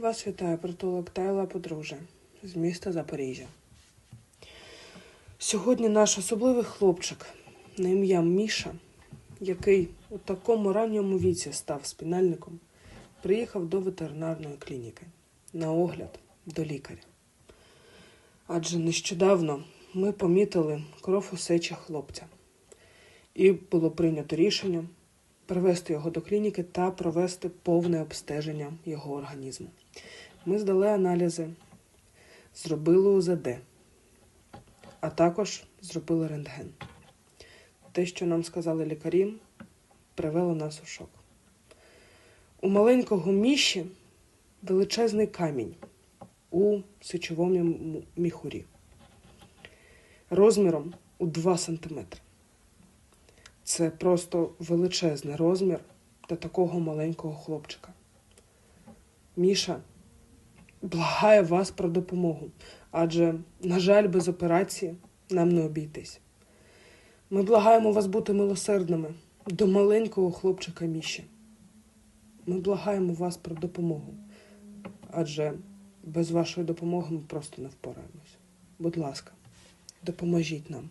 Вас вітає притулок Тайла Подружжя з міста Запоріжжя. Сьогодні наш особливий хлопчик на ім'я Міша, який у такому ранньому віці став спінальником, приїхав до ветеринарної клініки на огляд до лікаря. Адже нещодавно ми помітили кров у сечі хлопця, і було прийнято рішення привести його до клініки та провести повне обстеження його організму. Ми здали аналізи, зробили УЗД, а також зробили рентген. Те, що нам сказали лікарі, привело нас у шок. У маленького міші величезний камінь у сечовому міхурі розміром у 2 сантиметри. Це просто величезний розмір для такого маленького хлопчика. Міша благає вас про допомогу, адже, на жаль, без операції нам не обійтись. Ми благаємо вас бути милосердними до маленького хлопчика Міші. Ми благаємо вас про допомогу, адже без вашої допомоги ми просто не впораємось. Будь ласка, допоможіть нам.